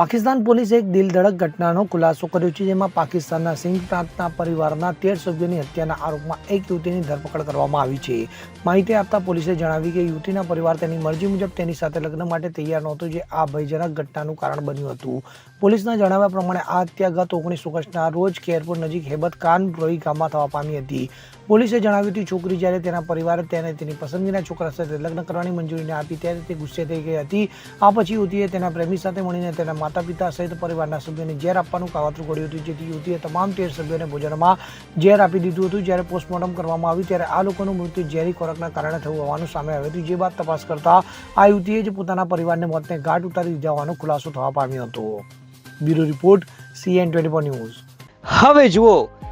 પાકિસ્તાન પોલીસે એક દિલધડક ઘટનાનો ખુલાસો કર્યો છે, જેમાં પાકિસ્તાનના સિંધ પ્રાંતના પરિવારના તેર સભ્યોની હત્યાના આરોપમાં એક યુવતીની ધરપકડ કરવામાં આવી છે. માહિતી આપતા પોલીસે જણાવ્યું કે યુવતીના પરિવાર તેની મરજી મુજબ તેની સાથે લગ્ન માટે તૈયાર નહોતો, જે આ ભયજનક ઘટનાનું કારણ બન્યું હતું. પોલીસના જણાવ્યા પ્રમાણે આ હત્યા ગત ઓગણીસ ઓગસ્ટના રોજ ખેરપુર નજીક હેબત ખાન રોહી ગામમાં થવા પામી હતી. પોલીસે જણાવ્યું હતું, છોકરી જ્યારે તેના પરિવારે તેને તેની પસંદગીના છોકરા સાથે લગ્ન કરવાની મંજૂરીને આપી ત્યારે તે ગુસ્સે થઈ ગઈ હતી. આ પછી યુવતીએ તેના પ્રેમી સાથે મળીને તેના માતા પિતા સહિત પરિવારના સભ્યોને ઝેર આપવાનું કાવતરું કર્યું હતું, જેથી યુવતીએ તમામ તેર સભ્યોને ભોજનમાં ઝેર આપી દીધું હતું. જ્યારે પોસ્ટમોર્ટમ કરવામાં આવ્યું ત્યારે આ લોકોનું મૃત્યુ ઝેરી ખોરાકના કારણે થયું હોવાનું સામે આવ્યું હતું, જે બાદ તપાસ કરતા આ યુવતીએ જ પોતાના પરિવારને મોતને ઘાટ ઉતારી દીધા હોવાનો ખુલાસો થવા પામ્યો હતો. Bureau report, CN twenty news. હવે જુઓ